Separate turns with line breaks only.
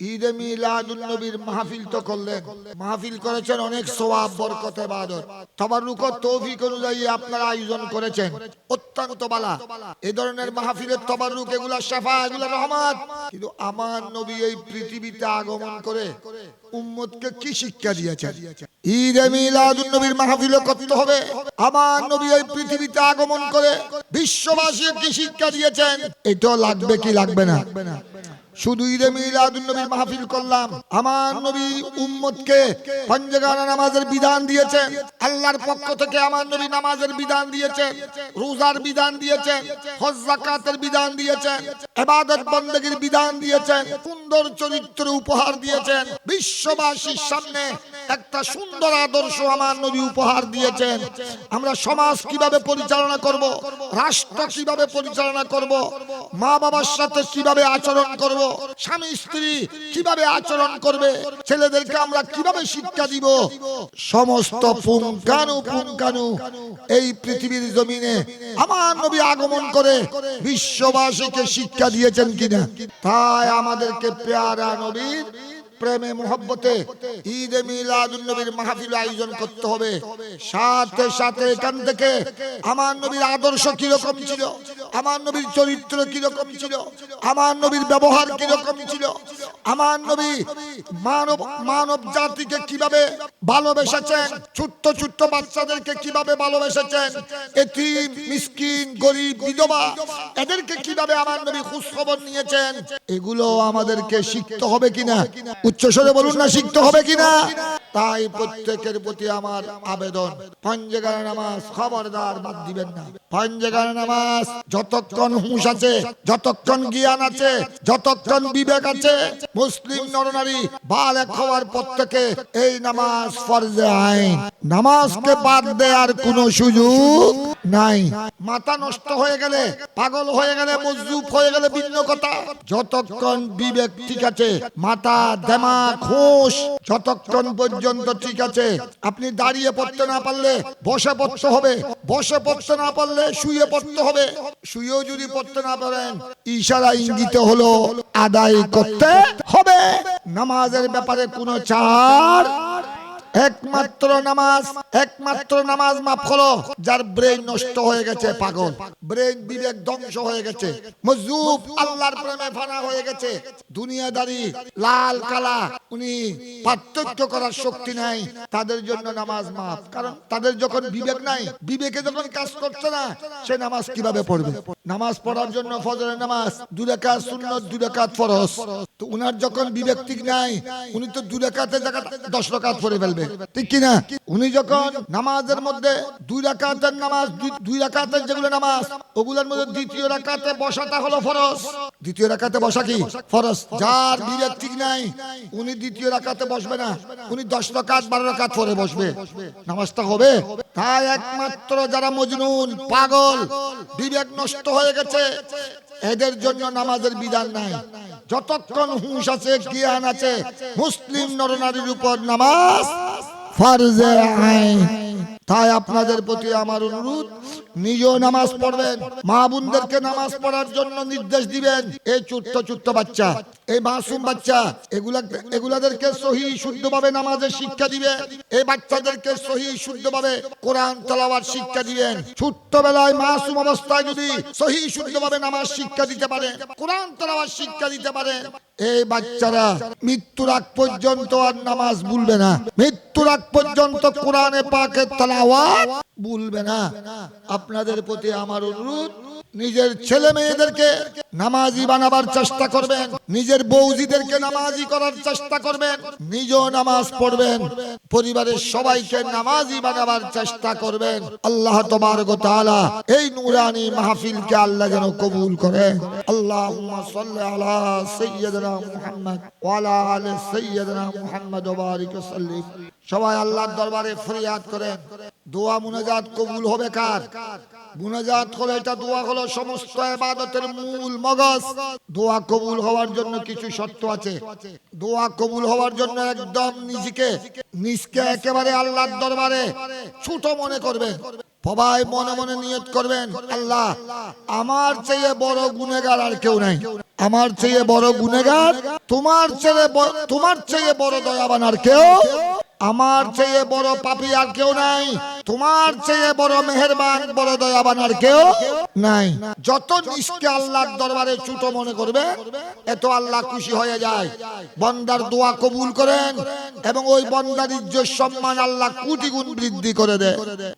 ঈদে মিলাদুন নবীর মাহফিল তো করলেন। মাহফিল করেছেন অনেক বরকত, ইবাদত। তৌফিক অনুযায়ী আপনারা আয়োজন করেছেন। অত্যন্ত বালা। ধরনের মাহফিলের এগুলা শাফা, এগুলা রহমত। কিন্তু আমার নবী এই পৃথিবীতে আগমন করে উম্মতকে কি শিক্ষা দিয়েছেন? ঈদে মিলাদুন নবীর মাহফিল করতে হবে। আমার নবী এই পৃথিবীতে আগমন করে বিশ্ববাসীকে কি শিক্ষা দিয়েছেন? এটা লাগবে কি লাগবে না? শুধু ঈদে মিলাদুন্নবীর মাহফিল করলাম। আমার নবী উম্মতকে পঞ্জগানা নামাজের বিধান দিয়েছে। আল্লাহর পক্ষ থেকে আমার নবী নামাজের বিধান দিয়েছে, রোজার বিধান দিয়েছে, হজ, যাকাতের বিধান দিয়েছে ইবাদত বন্দেগীর বিধান দিয়েছে, সুন্দর চরিত্র উপহার দিয়েছেন বিশ্ববাসীর সামনে একটা সুন্দর আদর্শ আমার নবী উপহার দিয়েছেন। আমরা সমাজ কীভাবে পরিচালনা করব? রাষ্ট্র কীভাবে পরিচালনা করব? মা বাবার সাথে কীভাবে আচরণ করব? স্বামী স্ত্রী কীভাবে আচরণ করবে? ছেলেদেরকে আমরা কীভাবে শিক্ষা দিব? সমস্ত পুঙ্খানু পুঙ্খানু এই পৃথিবীর জমিনে আমার নবী আগমন করে বিশ্ববাসীকে শিক্ষা দিয়েছেন কিনা? তাই আমাদেরকে পেয়ারা নবীর প্রেমে, মোহব্বতে ঈদ মিলাদুন নবীর মাহফিল আয়োজন করতে হবে। সাথে সাথে এখান থেকে আমার নবীর আদর্শ কীরকম ছিল? আমার নবীর চরিত্র কীরকম ছিল? আমার নবীর ব্যবহার কীরকম ছিল? আমার নবী মানব মানব জাতিকে কীভাবে ভালোবেসেছেন? ছোট্ট ছোট্ট বাচ্চাদেরকে কীভাবে ভালোবেসেছেন? এতিম, মিসকিন, গরিব, বিধবা, এদেরকে কীভাবে আমার নবী খোঁজ খবর নিয়েছেন? এগুলো আমাদেরকে শিখতে হবে কিনা? উচ্চস্বরে বলুন না, শিখতে হবে কিনা? তাই প্রত্যেকের প্রতি আমার আবেদন। পঞ্জেগার নামাজ খবরদার বাদ দিবেন না। পঞ্জেগার নামাজ যতক্ষণ হুঁশ আছে, যতক্ষণ জ্ঞান আছে, যতক্ষণ বিবেক আছে, মুসলিম নরনারী বালেক হওয়ার পর থেকে এই নামাজ ফরজে আইন। নামাজকে বাদ দেওয়ার কোনো সুযোগ নাই। মাথা নষ্ট হয়ে গেলে, পাগল হয়ে গেলে মজুব হয়ে গেলে ভিন্ন কথা। যতক্ষণ বিবেক ঠিক আছে, মাথা দেমা খোশ যতক্ষণ পর্যন্ত ঠিক আছে আপনি দাঁড়িয়ে পড়তে না পারলে বসে পড়তে হবে। বসে পড়তে না পারলে শুয়ে পড়তে হবে। শুয়েও যদি পড়তে না পারেন ইশারা ইঙ্গিত হলো আদায় করতে হবে। নামাজের ব্যাপারে কোনো ছাড় একমাত্র নামাজ একমাত্র নামাজ মাফ হলো, যার ব্রেন নষ্ট হয়ে গেছে, পাগল। ব্রেন বিবেক ধ্বংস হয়ে গেছে। মজুব আল্লাহর প্রেমে ফানা হয়ে গেছে। দুনিয়াদারি, লাল কালা, উনি পার্থক্য করার শক্তি নাই। তাদের জন্য নামাজ মাফ। কারণ তাদের যখন বিবেক নাই, বিবেকে যখন কাজ করছে না, সে নামাজ কীভাবে পড়বে? নামাজ পড়ার জন্য ফজরের নামাজ দুই রাকাত সুন্নত দুই রাকাত ফরজ। তো উনার যখন বিবেক ঠিক নাই, উনি তো দুই রাকাতের জায়গা দশ রাকাত পড়ে ফেলবে। ঠিক কিনা? উনি যখন নামাজের মধ্যে দুই রাকাতের নামাজ দুই- দুই রাকাতের যেগুলো নামাজ ওগুলোর মধ্যে দ্বিতীয় রাকাতে বসাটা হলো ফরজ। দ্বিতীয় রাকাতে বসা কি? ফরজ। যার বিবেক ঠিক নাই উনি দ্বিতীয় রাকাতে বসবে না। উনি দশ রাকাত বারো রাকাত পরে বসবে। নামাজটা হবে? তাই একমাত্র যারা মজনুন পাগল বিবেক নষ্ট হয়ে গেছে এদের জন্য নামাজের বিধান নাই। যতক্ষণ হুঁশ আছে জ্ঞান আছে মুসলিম নরনারীর উপর নামাজ ফারজে আইন। তাই আপনাদের প্রতি আমার অনুরোধ নিজেও নামাজ পড়বেন। মা বোনদেরকে নামাজ পড়ার জন্য নির্দেশ দিবেন। এই ছোট্ট ছোট্ট বাচ্চা এই মাসুম বাচ্চা, এগুলা, এগুলাদেরকে সহি, শুদ্ধভাবে নামাজের শিক্ষা দিবেন এই বাচ্চাদেরকে সহি, শুদ্ধভাবে কোরআন তেলাওয়ার শিক্ষা দিবেন। ছোট্ট বেলায় মাসুম অবস্থায় যদি সহি, শুদ্ধভাবে নামাজ শিক্ষা দিতে পারে, কোরআন তেলাওয়ার শিক্ষা দিতে পারে এই বাচ্চারা মৃত্যুর আগ পর্যন্ত আর নামাজ ভুলবে না। মৃত্যুর আগ পর্যন্ত কোরআনে পাকের তেলাওয়াত ভুলবে না। আপনাদের প্রতি আমার অনুরোধ, নিজের ছেলে মেয়েদেরকে নামাজি বানাবার চেষ্টা করবেন, নিজের বৌজিদেরকে নামাজি করার চেষ্টা করবেন, নিজেও নামাজ পড়বেন, পরিবারের সবাইকে নামাজি বানাবার চেষ্টা করবেন। আল্লাহ তবারক তাআলা এই নুরানি মাহফিলকে আল্লাহ যেন কবুল করে। সাল্লি আলা সাইয়্যিদিনা মুহাম্মদ ওয়া আলা সাইয়্যিদিনা মুহাম্মদ সবাই আল্লাহর দরবারে ফরিয়াদ করেন। দোয়া মুনাজাত কবুল হবে কার? মুনাজাত হলো এটা দোয়া হলো সমস্ত ইবাদতের মূল মগজ। দোয়া কবুল হওয়ার জন্য কিছু শর্ত আছে। দোয়া কবুল হওয়ার জন্য একদম নিজেকে, নিজকে একেবারে আল্লাহর দরবারে ছোট মনে করবেন। সবাই মনে মনে নিয়ত করবেন, আল্লাহ, আমার চেয়ে বড় গুনেগার আর কেউ নাই। আমার চেয়ে বড় গুনেগার তোমার চেয়ে তোমার চেয়ে বড় দয়াবান আর কেউ, আমার চেয়ে বড় পাপী আর কেউ নাই। তোমার চেয়ে বড় মেহেরবান, বড় দয়াবান আর কেউ নাই। যত নিষ্কে আল্লাহর দরবারে ছোট মনে করবে, এত আল্লাহ খুশি হয়ে যায়। বন্দার দোয়া কবুল করেন এবং ওই বন্দার ইজ্জত, সম্মান আল্লাহ কোটি গুণ বৃদ্ধি করে দেয়।